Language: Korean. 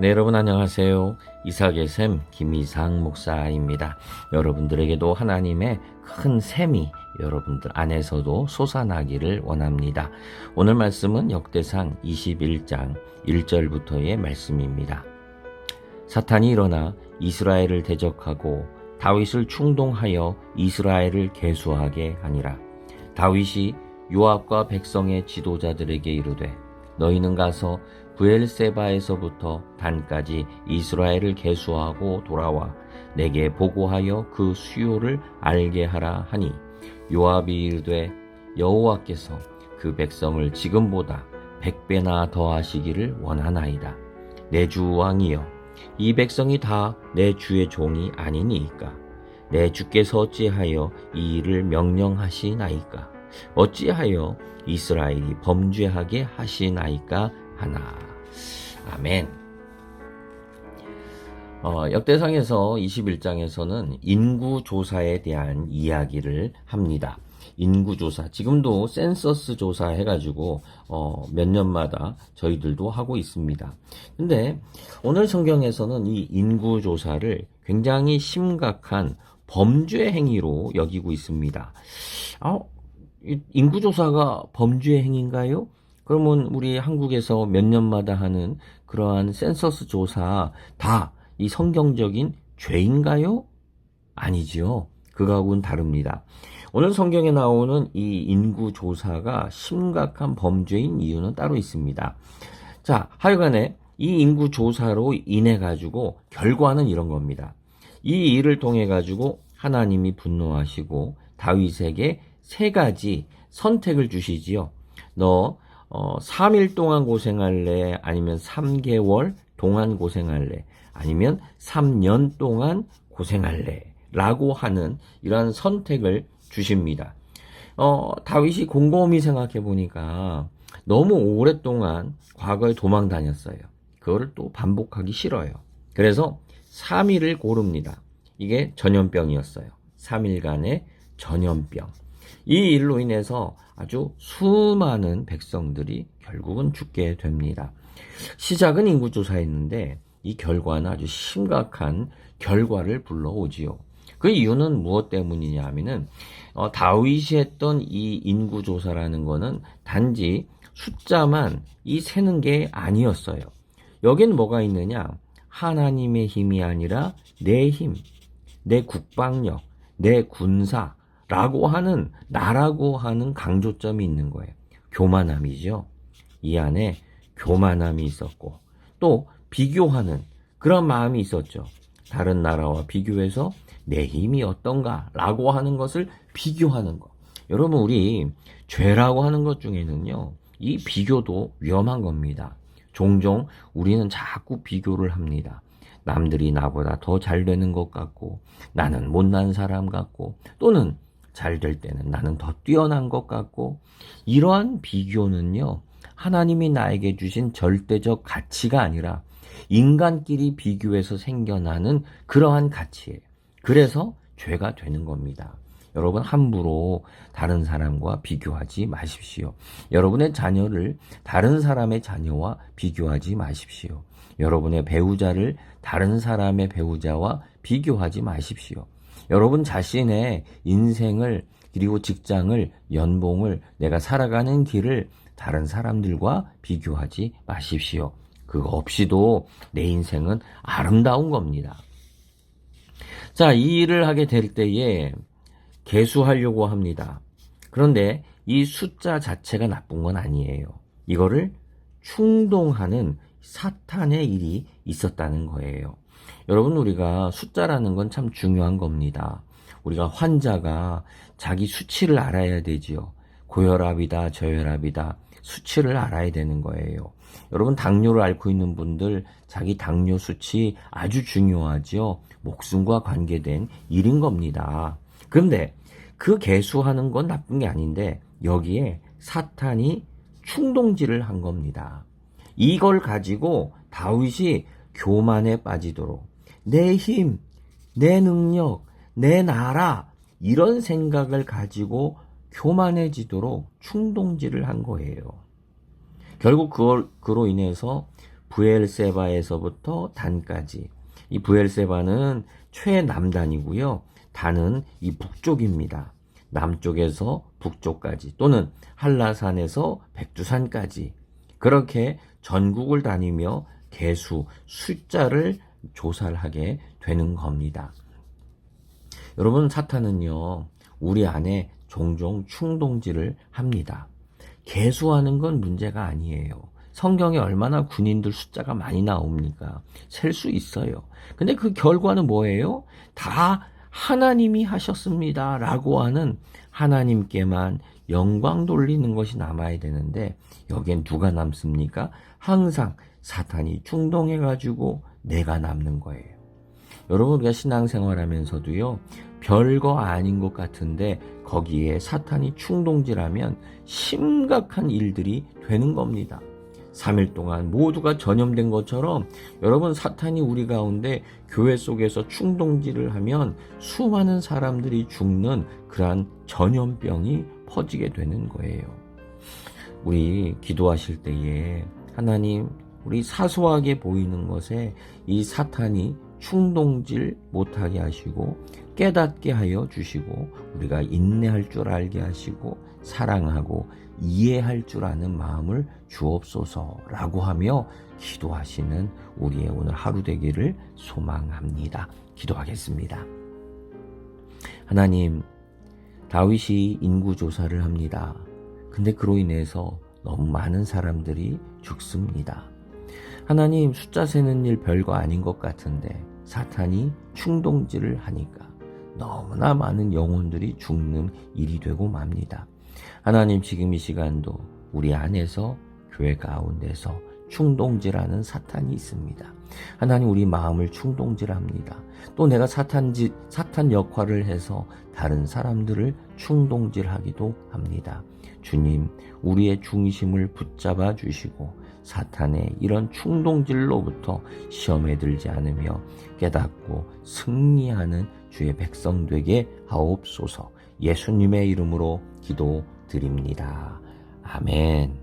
네, 여러분 안녕하세요. 이삭의 샘 김이상 목사입니다. 여러분들에게도 하나님의 큰 샘이 여러분들 안에서도 솟아나기를 원합니다. 오늘 말씀은 역대상 21장 1절부터의 말씀입니다. 사탄이 일어나 이스라엘을 대적하고 다윗을 충동하여 이스라엘을 계수하게 하니라. 다윗이 요압과 백성의 지도자들에게 이르되 너희는 가서 부엘세바에서부터 단까지 이스라엘을 계수하고 돌아와 내게 보고하여 그 수요를 알게 하라 하니 요압이 이르되 여호와께서 그 백성을 지금보다 백배나 더하시기를 원하나이다. 내 주 왕이여 이 백성이 다 내 주의 종이 아니니이까. 내 주께서 어찌하여 이 일을 명령하시나이까? 어찌하여 이스라엘이 범죄하게 하시나이까 하나 아멘. 어, 역대상에서 21장에서는 인구조사에 대한 이야기를 합니다. 인구조사. 지금도 센서스 조사 해가지고, 어, 몇 년마다 저희들도 하고 있습니다. 근데 오늘 성경에서는 이 인구조사를 굉장히 심각한 범죄 행위로 여기고 있습니다. 아, 인구조사가 범죄 행위인가요? 그러면 우리 한국에서 몇 년마다 하는 그러한 센서스 조사 다 이 성경적인 죄인가요? 아니지요. 그거하고는 다릅니다. 오늘 성경에 나오는 이 인구 조사가 심각한 범죄인 이유는 따로 있습니다. 자, 하여간에 이 인구 조사로 인해 가지고 결과는 이런 겁니다. 이 일을 통해 가지고 하나님이 분노하시고 다윗에게 세 가지 선택을 주시지요. 너 어, 3일 동안 고생할래? 아니면 3개월 동안 고생할래? 아니면 3년 동안 고생할래? 라고 하는 이러한 선택을 주십니다. 어, 다윗이 곰곰이 생각해 보니까 너무 오랫동안 과거에 도망 다녔어요. 그거를 또 반복하기 싫어요. 그래서 3일을 고릅니다. 이게 전염병이었어요. 3일간의 전염병. 이 일로 인해서 아주 수많은 백성들이 결국은 죽게 됩니다. 시작은 인구조사였는데 이 결과는 아주 심각한 결과를 불러오지요. 그 이유는 무엇 때문이냐 하면은 어, 다윗이 했던 이 인구조사라는 거는 단지 숫자만 이 세는 게 아니었어요. 여기는 뭐가 있느냐? 하나님의 힘이 아니라 내 힘, 내 국방력, 내 군사, 라고 하는, 나라고 하는 강조점이 있는 거예요. 교만함이죠. 이 안에 교만함이 있었고, 또 비교하는 그런 마음이 있었죠. 다른 나라와 비교해서 내 힘이 어떤가 라고 하는 것을 비교하는 것. 여러분, 우리 죄라고 하는 것 중에는요, 이 비교도 위험한 겁니다. 종종 우리는 자꾸 비교를 합니다. 남들이 나보다 더 잘 되는 것 같고, 나는 못난 사람 같고, 또는 잘 될 때는 나는 더 뛰어난 것 같고, 이러한 비교는요, 하나님이 나에게 주신 절대적 가치가 아니라 인간끼리 비교해서 생겨나는 그러한 가치예요. 그래서 죄가 되는 겁니다. 여러분 함부로 다른 사람과 비교하지 마십시오. 여러분의 자녀를 다른 사람의 자녀와 비교하지 마십시오. 여러분의 배우자를 다른 사람의 배우자와 비교하지 마십시오. 여러분 자신의 인생을 그리고 직장을 연봉을 내가 살아가는 길을 다른 사람들과 비교하지 마십시오. 그거 없이도 내 인생은 아름다운 겁니다. 자, 이 일을 하게 될 때에 개수하려고 합니다. 그런데 이 숫자 자체가 나쁜 건 아니에요. 이거를 충동하는 사탄의 일이 있었다는 거예요. 여러분, 우리가 숫자라는 건 참 중요한 겁니다. 우리가 환자가 자기 수치를 알아야 되지요. 고혈압이다, 저혈압이다. 수치를 알아야 되는 거예요. 여러분 당뇨를 앓고 있는 분들 자기 당뇨 수치 아주 중요하죠. 목숨과 관계된 일인 겁니다. 그런데 그 개수하는 건 나쁜 게 아닌데 여기에 사탄이 충동질을 한 겁니다. 이걸 가지고 다윗이 교만에 빠지도록 내 힘, 내 능력, 내 나라 이런 생각을 가지고 교만해지도록 충동질을 한 거예요. 결국 그걸, 그로 인해서 부엘세바에서부터 단까지. 이 부엘세바는 최남단이고요. 단은 이 북쪽입니다. 남쪽에서 북쪽까지 또는 한라산에서 백두산까지 그렇게 전국을 다니며 개수, 숫자를 조사를 하게 되는 겁니다. 여러분, 사탄은요, 우리 안에 종종 충동질을 합니다. 개수하는 건 문제가 아니에요. 성경에 얼마나 군인들 숫자가 많이 나옵니까? 셀 수 있어요. 근데 그 결과는 뭐예요? 다 하나님이 하셨습니다. 라고 하는 하나님께만 영광 돌리는 것이 남아야 되는데, 여기엔 누가 남습니까? 항상 사탄이 충동해가지고 내가 남는 거예요. 여러분, 우리가 신앙생활 하면서도요, 별거 아닌 것 같은데, 거기에 사탄이 충동질하면 심각한 일들이 되는 겁니다. 3일 동안 모두가 전염된 것처럼 여러분 사탄이 우리 가운데 교회 속에서 충동질을 하면 수많은 사람들이 죽는 그러한 전염병이 퍼지게 되는 거예요. 우리 기도하실 때에 하나님 우리 사소하게 보이는 것에 이 사탄이 충동질 못하게 하시고 깨닫게 하여 주시고 우리가 인내할 줄 알게 하시고 사랑하고 이해할 줄 아는 마음을 주옵소서라고 하며 기도하시는 우리의 오늘 하루 되기를 소망합니다. 기도하겠습니다. 하나님, 다윗이 인구 조사를 합니다. 근데 그로 인해서 너무 많은 사람들이 죽습니다. 하나님, 숫자 세는 일 별거 아닌 것 같은데 사탄이 충동질을 하니까 너무나 많은 영혼들이 죽는 일이 되고 맙니다. 하나님 지금 이 시간도 우리 안에서 교회 가운데서 충동질하는 사탄이 있습니다. 하나님 우리 마음을 충동질합니다. 또 내가 사탄지 사탄 역할을 해서 다른 사람들을 충동질하기도 합니다. 주님, 우리의 중심을 붙잡아 주시고 사탄의 이런 충동질로부터 시험에 들지 않으며 깨닫고 승리하는 주의 백성 되게 하옵소서. 예수님의 이름으로 기도드립니다. 아멘.